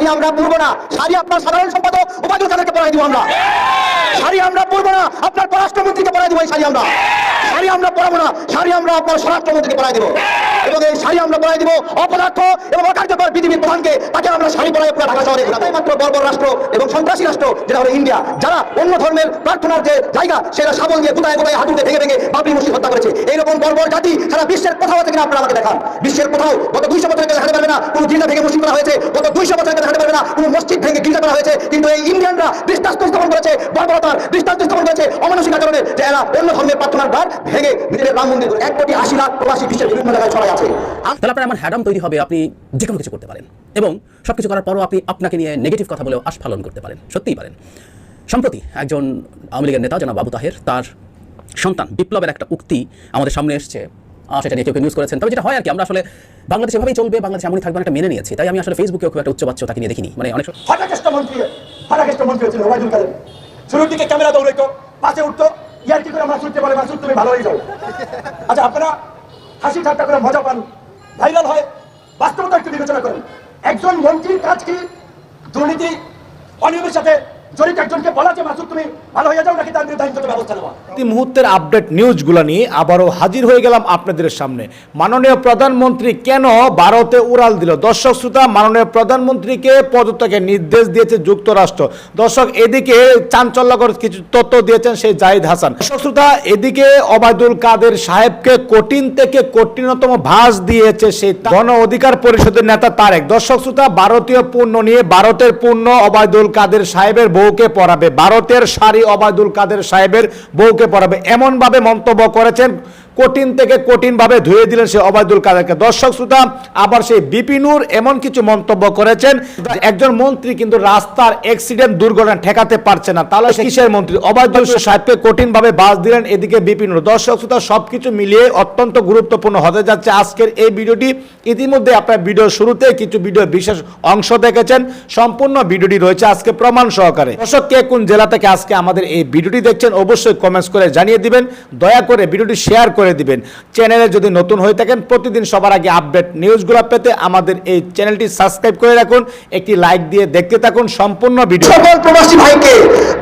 শাড়ি আমরা পরবো না। শাড়ি আপনার সাধারণ সম্পাদক কাদেরকে পরাই দিব আমরা। শাড়ি আমরা পরবো না, আপনার পররাষ্ট্রমন্ত্রীকে পরাই দেবো এই শাড়ি আমরা। শাড়ি আমরা পরাবো না শাড়ি আমরা আপনার স্বরাষ্ট্রমন্ত্রীকে পরাই দেবো। এবং এই আমরা দিব অপদার্থ এবং অকার্যকর পৃথিবীর প্রধানকে। তাকে আমরা শাড়ি পুরো ঢাকা শহরে। বর্বর রাষ্ট্র এবং সন্ত্রাসী রাষ্ট্র, যেটা হলো ইন্ডিয়া। যারা অন্য ধর্মের প্রার্থনার যে জায়গা, সেটা সাবল দিয়ে কোথায় কোথায় হাঁটুতে ভেঙে ভেঙে বাবরি মসজিদ হত্যা করেছে। এইরকম বর্বর জাতি সারা বিশ্বের কোথাও আছে কিনা আপনারা আমাকে দেখান। বিশ্বের কোথাও গত দুইশো বছরের কাছে দেখাতে পারবে না, কোনো গির্জা ভেঙে মসজিদ করা হয়েছে। গত দুইশো বছরের কাছে দেখাতে পারবে না, কোনো মসজিদ ভেঙে গির্জা করা হয়েছে। কিন্তু এই ইন্ডিয়ানরা স্থাপন করেছে বর্বরতার দৃষ্টান্ত স্থাপন করেছে অমানসিক আচরণের যে এরা অন্য ধর্মের প্রার্থনার দ্বার ভেঙে নিজেদের রাম মন্দির এক কোটি আশি লাখ প্রবাসী বিশ্বের বিভিন্ন জায়গায় ছড়াই আছে। তাহলে আপনার এমন হ্যাডাম তৈরি হবে আপনি যে কোনো কিছু করতে পারেন। এবং সব কিছু করার পরও আপনি আপনাকে নিয়ে নেগেটিভ কথা বলেও আস্ফালন করতে পারেন সত্যিই পারেন। সম্প্রতি একজন আওয়ামী লীগের নেতা জনাব বাবু তাহের তার সন্তান বিপ্লবের একটা উক্তি আমাদের সামনে এসছে। সেটা নিয়ে কেউ নিউজ করেছেন। তবে যেটা হয় আর কি আমরা আসলে বাংলাদেশ এভাবেই চলবে বাংলাদেশ এমনই থাকবে একটা মেনে নিয়েছি। তাই আমি আসলে ফেসবুকেও খুব একটা উচ্চবাচ্য তাকে নিয়ে দেখিনি। মানে অনেক হঠাৎ হঠাৎ মন্ত্রী হচ্ছিল ওবায়দুল কাদের। শুরুর দিকে ক্যামেরা দৌড়াইতো, পাশে উঠতো, ইয়ার কি করে মাসুদ বলে মাসুদ তুমি ভালো হয়ে যাও। আচ্ছা আপনারা হাসি ঠাট্টা করে মজা পান। ভাইরাল হয়, বাস্তবতা একটু বিবেচনা করেন। একজন মন্ত্রীর কাজ কি? দুর্নীতি, অনিয়মের সাথে জড়িত একজনকে বলা যে, মাসুদ, তুমি ভালো যাও, নাকি তার বিরুদ্ধে আইনগত ব্যবস্থা নেওয়া? প্রতি মুহূর্তের আপডেট নিউজগুলো নিয়ে আবারও হাজির হয়ে গেলাম আপনাদের সামনে। মাননীয় প্রধানমন্ত্রী কেন ভারতে উড়াল দিল? দর্শক, শ্রোতা, মাননীয় প্রধানমন্ত্রীকে পদত্যাগের নির্দেশ দিয়েছে যুক্তরাষ্ট্র। দর্শক, এদিকে চাঞ্চল্যকর কিছু তথ্য দিয়েছেন সেই জাহিদ হাসান। দর্শক, শ্রোতা, এদিকে ওবায়দুল কাদের সাহেবকে কঠিন থেকে কঠিনতম ভাস দিয়েছে সেই গণ অধিকার পরিষদের নেতা তারেক। দর্শক, শ্রোতা, ভারতীয় পণ্য নিয়ে ভারতের পণ্য ওবায়দুল কাদের সাহেবের বউকে পড়াবে। ভারতের শাড়ি অবায়দুল কাদের সাহেবের বউকে পড়াবে। এমনভাবে মন্তব্য করেছেন কঠিন থেকে কঠিন ভাবে ধুয়ে দিলেন সে ওবায়দুল কাদেরকে। দর্শক, শ্রোতা, আবার সেই বিপিনুর এমন কিছু মন্তব্য করেছেন, একজন মন্ত্রী কিন্তু রাস্তার অ্যাক্সিডেন্ট দুর্ঘটনা ঠেকাতে পারছে না। তাহলে কিসের মন্ত্রী? ওবায়দুল সাহেবকে কঠিন ভাবে বাস দিলেন এদিকে বিপিনুর দর্শক, শ্রোতা, সবকিছু মিলিয়ে অত্যন্ত গুরুত্বপূর্ণ হতে যাচ্ছে আজকের এই ভিডিওটি। ইতিমধ্যে আপনার ভিডিও শুরুতে কিছু ভিডিও বিশেষ অংশ দেখেছেন, সম্পূর্ণ ভিডিওটি রয়েছে আজকে প্রমাণ সহকারে। দর্শক, কে কোন জেলা থেকে আজকে আমাদের এই ভিডিওটি দেখছেন, অবশ্যই কমেন্টস করে জানিয়ে দিবেন। দয়া করে ভিডিওটি শেয়ার করে দিবেন। চ্যানেলে যদি নতুন হয়ে থাকেন, প্রতিদিন সবার আগে আপডেট নিউজগুলো পেতে আমাদের এই চ্যানেলটি সাবস্ক্রাইব করে রাখুন, একটি লাইক দিয়ে দেখতে থাকুন সম্পূর্ণ ভিডিও সকল প্রবাসী ভাইকে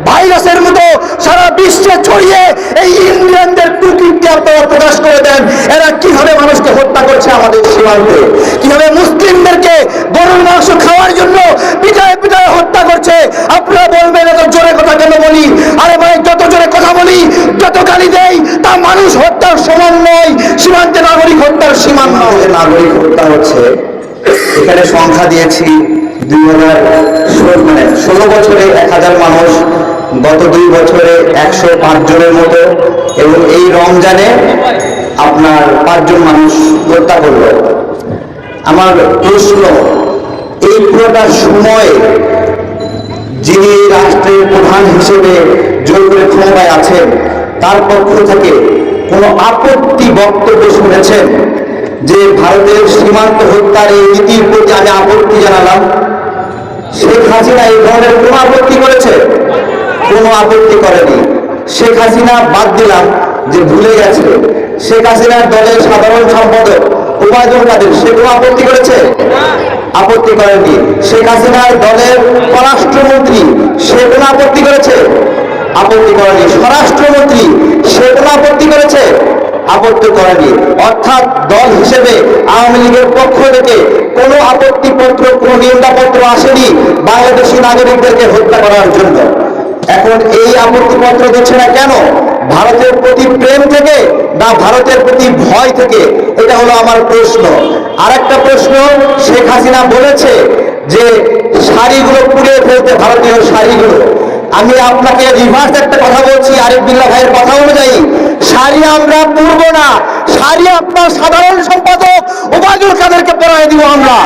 ভাইরাসের মতো সারা বিশ্বে ছড়িয়ে এই ইন্ডিয়ানদের কুকীর্তি আপনারা প্রকাশ করে দেন। এরা কীভাবে মানুষকে হত্যা করছে আমাদের সীমান্তে? কীভাবে মুসলিমদেরকে গরুর মাংস খাওয়ার জন্য পিটায় পিটায় হত্যা করছে? আপনারা বলবেন, এত জোরে কথা কেন বলি? আরে ভাই, যত জোরে কথা বলি, যত গালি দেই, তা মানুষ হত্যার সমান নয়, সীমান্তে নাগরিক হত্যার সীমান নয়। নাগরিক হত্যা হচ্ছে, এখানে সংখ্যা দিয়েছি দুই হাজার মানে ষোলো বছরে এক হাজার মানুষ, গত দুই বছরে একশো পাঁচ জনের মতো, এবং এই রমজানে আপনার পাঁচজন মানুষ হত্যা করল। আমার প্রশ্ন, এই পুরোটা সময় যিনি রাষ্ট্রের প্রধান হিসেবে জোর করে ক্ষমতায় আছেন, তার পক্ষ থেকে কোনো আপত্তি বক্তব্য শুনেছেন যে ভারতের সীমান্ত হত্যার এই নীতির প্রতি আমি আপত্তি জানালাম? শেখ হাসিনা এই ধরনের কোনো আপত্তি করেছে? কোনো আপত্তি করেনি। শেখ হাসিনা বাদ দিলাম যে ভুলে গেছে। শেখ হাসিনার দলের সাধারণ সম্পাদক উপায়দুল কাদের, সে কোনো আপত্তি করেছে? আপত্তি করেনি। শেখ হাসিনার দলের পররাষ্ট্রমন্ত্রী, সে কোনো আপত্তি করেছে? আপত্তি করেনি। স্বরাষ্ট্রমন্ত্রী সে কোনো আপত্তি করেছে? আপত্তি করেনি। অর্থাৎ দল হিসেবে আওয়ামী লীগের পক্ষ থেকে কোনো আপত্তিপত্র, কোনো নিন্দাপত্র আসেনি বাংলাদেশি নাগরিকদেরকে হত্যা করার জন্য। এখন এই আপত্তিপত্র দিচ্ছে না কেন? ভারতের প্রতি প্রেম থেকে না ভারতের প্রতি ভয় থেকে? এটা হলো আমার প্রশ্ন। আর একটা প্রশ্ন, শেখ হাসিনা বলেছে যে শাড়িগুলো পুড়িয়ে ফেলতে ভারতীয় শাড়িগুলো। আমি আপনাকে রিভার্স একটা কথা বলছি, আরিফ বিল্লাহ ভাইয়ের কথা অনুযায়ী। শাড়ি আমরা পরব না। শাড়ি আপনার সাধারণ সম্পাদক ওবায়দুল কাদেরকে পরাই দিব আমরা।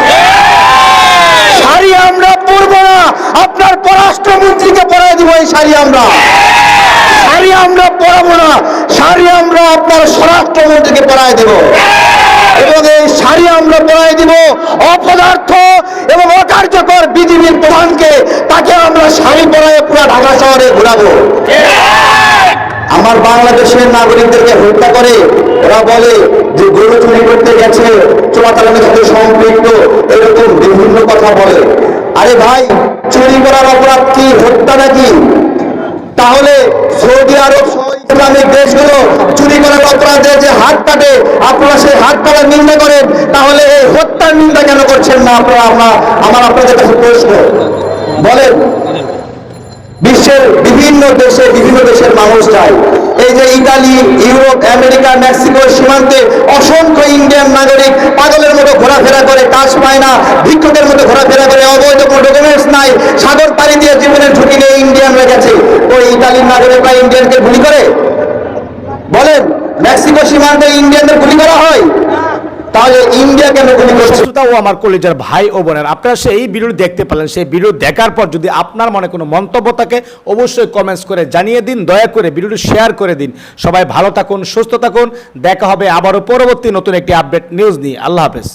শাড়ি আমরা পরব না। আপনার পররাষ্ট্রমন্ত্রীকে পরাই দিব এই শাড়ি আমরা। শাড়ি আমরা পড়াবো না। শাড়ি আমরা আপনার স্বরাষ্ট্রমন্ত্রীকে পরাই দেব। এবং এই শাড়ি আমরা পরাই দিব। অপদার্থ এবং অকার্যকর বিজেপির প্রধানকে, তাকে আমরা শাড়ি পরায় পুরো ঢাকা শহরে ঘুরাবো। আমার বাংলাদেশের নাগরিকদেরকে হত্যা করে, ওরা বলে যে গরু চুরি করতে গেছে চোরাচালানের সাথে সম্পৃক্ত, এরকম বিভিন্ন কথা বলে। আরে ভাই, চুরি করার অপরাধ কি, হত্যা নাকি? তাহলে সৌদি আরব সহ ইসলামিক দেশগুলো চুরি করার অপরাধে যে হাত কাটে, আপনারা সেই হাত কাটার নিন্দা করেন, তাহলে এই হত্যার নিন্দা কেন করছেন না আপনারা? আমরা- আমার আপনাদের কাছে প্রশ্ন। বলেন। বিশ্বের বিভিন্ন দেশে বিভিন্ন দেশের মানুষ যায়। এই যে ইতালি, ইউরোপ, আমেরিকা মেক্সিকোর সীমান্তে অসংখ্য ইন্ডিয়ান নাগরিক পাগলের মতো ঘোরাফেরা করে, কাজ পায় না, ভিক্ষুকের মতো ঘোরাফেরা করে অবৈধ কোনো ডকুমেন্টস নাই, সাগর পাড়ি দিয়ে জীবনের ঝুঁকি নিয়ে ইন্ডিয়ানরা গেছে। ওই ইতালির নাগরিকরা ইন্ডিয়ানকে গুলি করে? বলেন, মেক্সিকো সীমান্তে ইন্ডিয়ানদের গুলি করা হয়? তাহলে ইন্ডিয়া কেন গুলি করছে? ও আমার কলেজের ভাই ও বোনের। আপনারা সেই ভিডিও দেখতে পেলেন সেই ভিডিও দেখার পর যদি আপনার মনে কোনো মন্তব্য থাকে অবশ্যই কমেন্টস করে জানিয়ে দিন দয়া করে ভিডিওটি শেয়ার করে দিন। সবাই ভালো থাকুন সুস্থ থাকুন দেখা হবে আবারও পরবর্তী নতুন একটি আপডেট নিউজ নিয়ে। আল্লাহ হাফেজ।